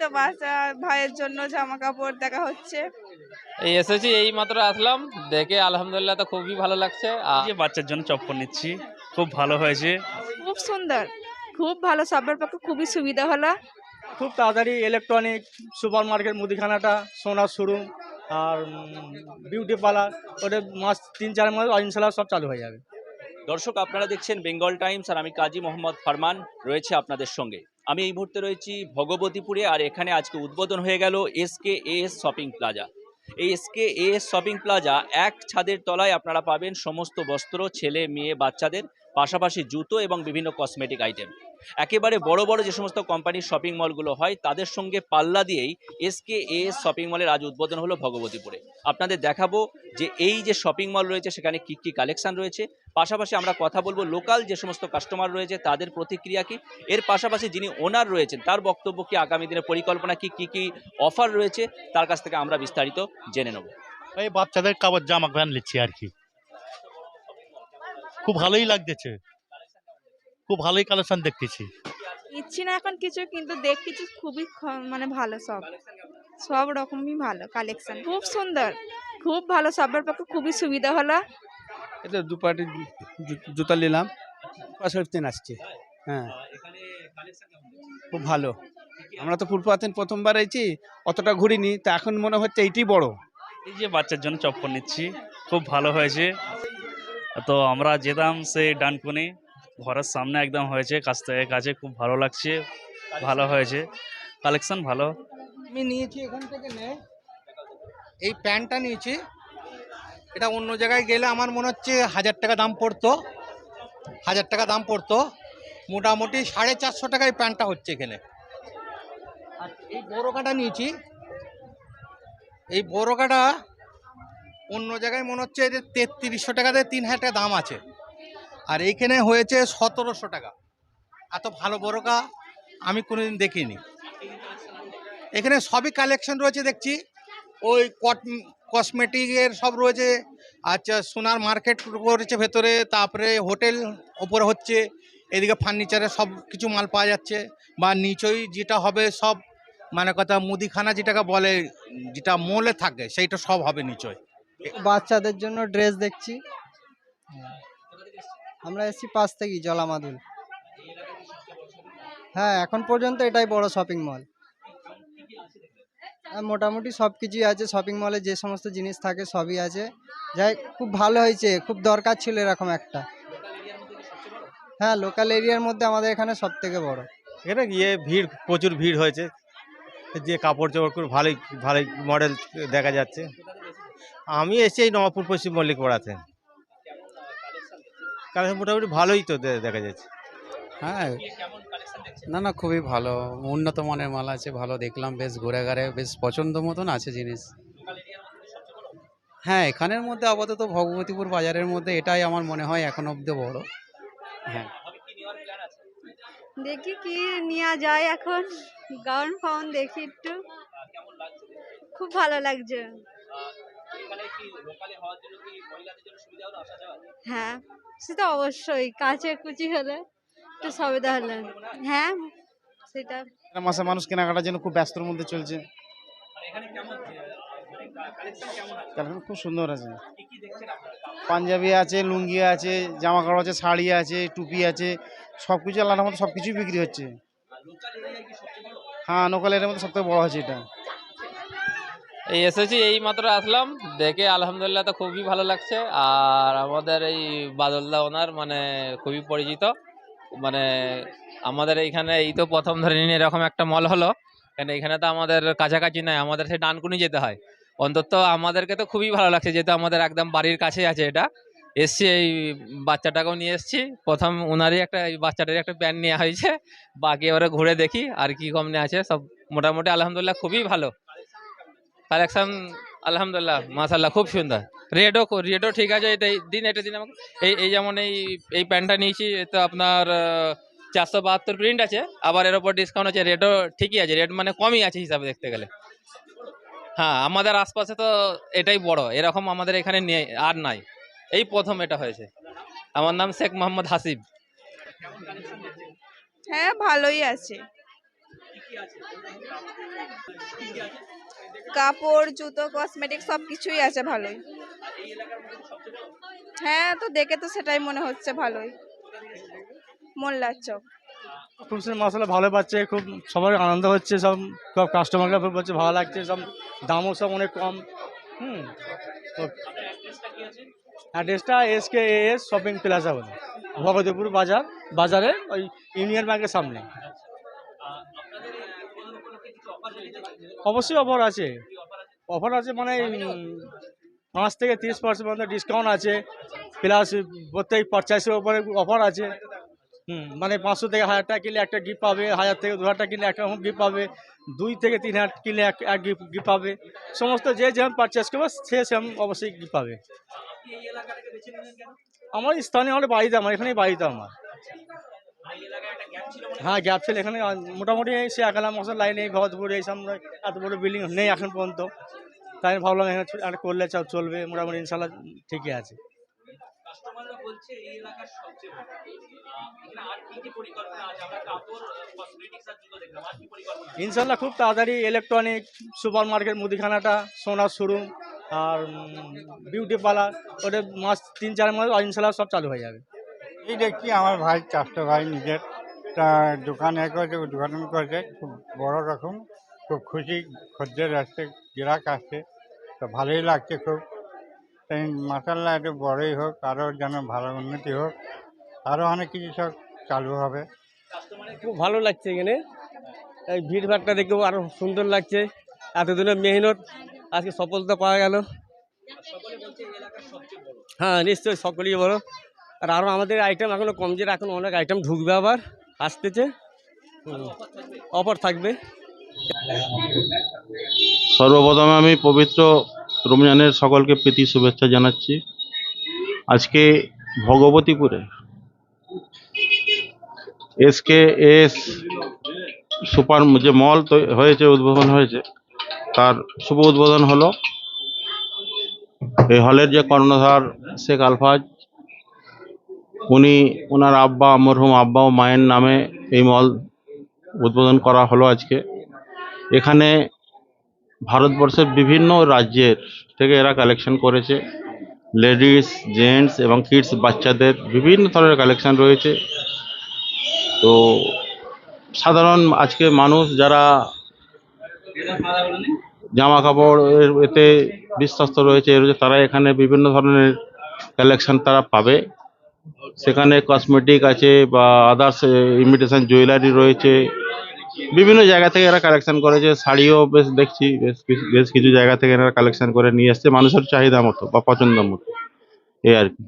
তো বাচ্চা ভাইয়ের জন্য জামা কাপড় দেখা হচ্ছে। এই এসেছি এই মাত্র আসলাম দেখে আলহামদুলিল্লাহ তো খুবই ভালো লাগছে। আর যে বাচ্চার জন্য চপ্পল নিচ্ছি খুব ভালো হয়েছে। খুব সুন্দর খুব ভালো সবার পক্ষে খুবই সুবিধা হলো। খুব তাড়াতাড়ি ইলেকট্রনিক সুপার মার্কেট মুদিখানাটা সোনার শোরুম আর বিউটি পার্লার ওদের মাস তিন চার মাস ইনশাল্লাহ সব চালু হয়ে যাবে। দর্শক, আপনারা দেখছেন বেঙ্গল টাইমস আর আমি কাজী মোহাম্মদ ফারমান রয়েছে আপনাদের সঙ্গে। আমি এই মুহূর্তে রয়েছি ভগবতীপুরে আর এখানে আজকে উদ্বোধন হয়ে গেল এসকে এস শপিং প্লাজা। এই এসকে এস শপিং প্লাজা এক ছাদের তলায় আপনারা পাবেন সমস্ত বস্ত্র, ছেলে, মেয়ে, বাচ্চাদের। পাশাপাশি জুতো এবং বিভিন্ন কসমেটিক আইটেম। একেবারে বড় বড় যে সমস্ত কোম্পানির শপিং মলগুলো হয়, তাদের সঙ্গে পাল্লা দিয়েই এসকে এস শপিং মলের আজ উদ্বোধন হলো ভগবতীপুরে। আপনাদের দেখাবো যে এই যে শপিং মল রয়েছে, সেখানে কী কী কালেকশন রয়েছে। পাশাপাশি আমরা কথা বলব লোকাল যে সমস্ত কাস্টমার রয়েছে, তাদের প্রতিক্রিয়া কি? এর পাশাপাশি যিনি ওনার রয়েছেন, তার বক্তব্য কি আগামী দিনের পরিকল্পনা কি কি কি অফার রয়েছে, তার কাছ থেকে আমরা বিস্তারিত জেনে নেব। এই বাচ্চাদের কাপড় জামা প্যান্ট নিচ্ছি আর কি। খুব ভালোই লাগতেছে। খুব ভালোই কালেকশন দেখতেছি। ইচ্ছি না এখন কিছু কিন্তু দেখতেছি খুবই মানে ভালো সব। সব রকমই ভালো কালেকশন খুব সুন্দর। খুব ভালো সবার পক্ষে খুবই সুবিধা হলো। এটা দু পার্টি জুতা নিলাম। পাঁচশো তিন আসছে। হ্যাঁ। খুব ভালো। আমরা তো ফুলপাতেন প্রথমবার এসেছি অতটা ঘুরিনি তা এখন মনে হচ্ছে এইটি বড়। এই যে বাচ্চার জন্য চপ্পল নিচ্ছি খুব ভালো হয়েছে। তো আমরা যেতাম সেই ডানকুনি, ঘরের সামনে একদম হয়েছে, কাছ থেকে কাছে খুব ভালো লাগছে, ভালো হয়েছে। কালেকশন ভালো। আমি নিয়েছি এখান থেকে নে। এই প্যান্টটা নিয়েছি। এটা অন্য জায়গায় গেলে আমার মনে হচ্ছে হাজার টাকা দাম পড়তো। হাজার টাকা দাম পড়তো। মোটামুটি সাড়ে চারশো টাকায় প্যান্টটা হচ্ছে এখানে। আর এই বোরকাটা নিয়েছি। এই বোরকাটা অন্য জায়গায় মনে হচ্ছে যে তেত্রিশশো টাকাতে তিন হাজার টাকা দাম আছে। আর এইখানে হয়েছে সতেরোশো টাকা। এত ভালো বোরকা আমি কোনোদিন দেখিনি। এখানে সবই কালেকশন রয়েছে দেখছি। ওই কট কসমেটিকের সব রয়েছে। আচ্ছা সোনার মার্কেট রয়েছে ভেতরে, তারপরে হোটেল ওপরে হচ্ছে, এদিকে ফার্নিচারে সব কিছু মাল পাওয়া যাচ্ছে। বা নিচই যেটা হবে সব মানে কথা মুদিখানা যেটাকে বলে, যেটা মোলে থাকে, সেইটা সব হবে নিচয় বাচ্চাদের জন্য ড্রেস দেখছি। আমরা এসছি পাশ থেকেই জলামাদুল। হ্যাঁ এখন পর্যন্ত এটাই বড় শপিং মল হ্যাঁ মোটামুটি সব কিছুই আছে শপিং মলে যে সমস্ত জিনিস থাকে সবই আছে। যাই, খুব ভালো হয়েছে, খুব দরকার ছিল এরকম একটা। হ্যাঁ লোকাল এরিয়ার মধ্যে আমাদের এখানে সব থেকে বড়। এখানে গিয়ে ভিড়, প্রচুর ভিড় হয়েছে। যে কাপড় চোপড় ভালোই ভালোই মডেল দেখা যাচ্ছে। আমি এসে এই নবাবপুর পশ্চিম মল্লিক পড়াতে কারণ মোটামুটি ভালোই তো দেখা যাচ্ছে। হ্যাঁ না না খুবই ভালো। উন্নত মানের মাল আছে ভালো দেখলাম বেশ ঘুরে ঘাড়ে বেশ পছন্দ মতন আছে জিনিস। হ্যাঁ এখানের মধ্যে আপাতত ভগবতীপুর বাজারের মধ্যে এটাই আমার মনে হয় এখন অব্দি বড়। হ্যাঁ। দেখি কি নেওয়া যায় এখন। গাউন ফাউন দেখি একটু। খুব ভালো লাগছে। হ্যাঁ সে তো অবশ্যই কাছে কুচি হলে একটু সুবিধা হলে। হ্যাঁ সেটা। মাসে মানুষ কেনাকাটার জন্য খুব ব্যস্তর মধ্যে চলছে। কালেকশন খুব সুন্দর আছে। পাঞ্জাবি আছে লুঙ্গি আছে জামা কাপড় আছে শাড়ি আছে টুপি আছে সব কিছু আলাদা মতো সব কিছুই বিক্রি হচ্ছে হ্যাঁ লোকাল এর মধ্যে সবথেকে বড় হচ্ছে এটা। এই এসেছি এই মাত্র আসলাম। দেখে আলহামদুলিল্লাহ তো খুবই ভালো লাগছে। আর আমাদের এই বাদলদা ওনার মানে খুবই পরিচিত। মানে আমাদের এইখানে এই তো প্রথম ধরে নিন এরকম একটা মল হলো। কেন এখানে তো আমাদের কাছাকাছি নাই, আমাদের সেই ডানকুনি যেতে হয়। অন্তত আমাদেরকে তো খুবই ভালো লাগছে, যেহেতু আমাদের একদম বাড়ির কাছেই আছে এটা। এসছি এই বাচ্চাটাকেও নিয়ে এসছি। প্রথম ওনারই একটা, এই বাচ্চাটারই একটা প্যান্ট নেওয়া হয়েছে। বাকি এবারে ঘুরে দেখি আর কি কম নেওয়া আছে। সব মোটামুটি আলহামদুলিল্লাহ খুবই ভালো। কালেকশন, আলহামদুলিল্লাহ মাশাল্লাহ খুব সুন্দর। রেটও রেটও ঠিক আছে এটা দিন এটা দিন আমাকে এই এই যেমন এই এই প্যান্টটা নিয়েছি তো আপনার চারশো বাহাত্তর প্রিন্ট আছে, আবার এর ওপর ডিসকাউন্ট আছে রেটও ঠিকই আছে রেট মানে কমই আছে হিসাবে দেখতে গেলে। হ্যাঁ আমাদের আশপাশে তো এটাই বড়, এরকম আমাদের এখানে নেই, আর নাই। এই প্রথম এটা হয়েছে। আমার নাম শেখ মোহাম্মদ হাসিব। হ্যাঁ ভালোই আছে। কাপড়, জুতো কসমেটিক সব কিছুই আছে ভালোই। হ্যাঁ তো দেখে তো সেটাই মনে হচ্ছে ভালোই। মোল্লার চক ফুলসের মশলা, ভালো পাচ্ছে, খুব সবার আনন্দ হচ্ছে, সব সব কাস্টমাররা বলছে ভালো লাগছে, সব দামও সব অনেক কম। হুম। অ্যাড্রেসটা S K S shopping plaza বলে। ভগদপুর বাজার বাজারে ওই ইউনিয়ন ব্যাংকের সামনে। অবশ্যই অফার আছে। অফার আছে মানে পাঁচ থেকে তিরিশ পার্সেন্ট পর্যন্ত ডিসকাউন্ট আছে। প্লাস প্রত্যেক পারচেসের উপরে অফার আছে। হুম মানে পাঁচশো থেকে হাজার টাকা কিনলে একটা গিফট পাবে হাজার থেকে দু হাজার টাকা কিনলে একটা গিফট পাবে দুই থেকে তিন হাজার কিনলে এক এক গিফট গিফট পাবে। সমস্ত যে যেমন পারচেস করবে সে সেরকম অবশ্যই গিফট পাবে। আমার স্থানীয় আমার বাড়িতে আমার এখানেই বাড়িতে আমার। হ্যাঁ গ্যাপ ছিল এখানে। মোটামুটি সে একালা মশার লাইনে এই এই সামনে এত বড় বিল্ডিং নেই এখন পর্যন্ত। তাই আমি ভাবলাম এখানে একটা করলে চল চলবে মোটামুটি ইনশাল্লাহ ঠিকই আর আর আর আছে? ইনশাল্লাহ খুব তাড়াতাড়ি ইলেকট্রনিক সুপার মার্কেট মুদিখানাটা সোনার শোরুম আর বিউটি পার্লার ওটা মাস তিন চার মাস ইনশাল্লাহ সব চালু হয়ে যাবে। এই দেখছি আমার ভাই চাষতো ভাই নিজের? তা দোকান এ করেছে উদ্ঘাটন করেছে, খুব বড় রকম, খুব খুশি, খদ্দের আসছে, গ্রাহক আসছে, তো ভালোই লাগছে খুব। তাই মাসাল্লাহ একটু বড়ই হোক, আরও যেন ভালো উন্নতি হোক, আরও অনেক কিছু সব চালু হবে। খুব ভালো লাগছে এখানে। এই ভিড় ভাড়টা দেখেও আরও সুন্দর লাগছে। এতদিনের মেহনত, আজকে সফলতা পাওয়া গেল। হ্যাঁ নিশ্চয়ই সকলেই বড়। আর আরও আমাদের আইটেম এখনও কম, যে এখন অনেক আইটেম ঢুকবে আবার, আসতেছে। অফার থাকবে। সর্বপ্রথমে আমি পবিত্র রমজানের সকলকে প্রীতি শুভেচ্ছা জানাচ্ছি। আজকে ভগবতীপুরে এসকে এস সুপার যে মল হয়েছে, উদ্বোধন হয়েছে, তার শুভ উদ্বোধন হলো। এই হলের যে কর্ণধার শেখ আলফাজ উনি ওনার আব্বা, মরহুম আব্বা ও মায়ের নামে এই মল উদ্বোধন করা হলো আজকে। এখানে ভারতবর্ষের বিভিন্ন রাজ্যের থেকে এরা কালেকশন করেছে। লেডিস জেন্টস এবং কিডস বাচ্চাদের বিভিন্ন ধরনের কালেকশন রয়েছে। তো সাধারণ আজকে মানুষ যারা জামা কাপড়ের এতে বিশ্বস্ত রয়েছে তারা এখানে বিভিন্ন ধরনের কালেকশন তারা পাবে। সেখানে কসমেটিক আছে বা আদার্স ইমিটেশন জুয়েলারি রয়েছে। বিভিন্ন জায়গা থেকে এরা কালেকশন করেছে। শাড়িও বেশ দেখছি, বেশ কিছু বেশ কিছু জায়গা থেকে এরা কালেকশন করে নিয়ে আসছে মানুষের চাহিদা মতো বা পছন্দ মতো। এই আর কি।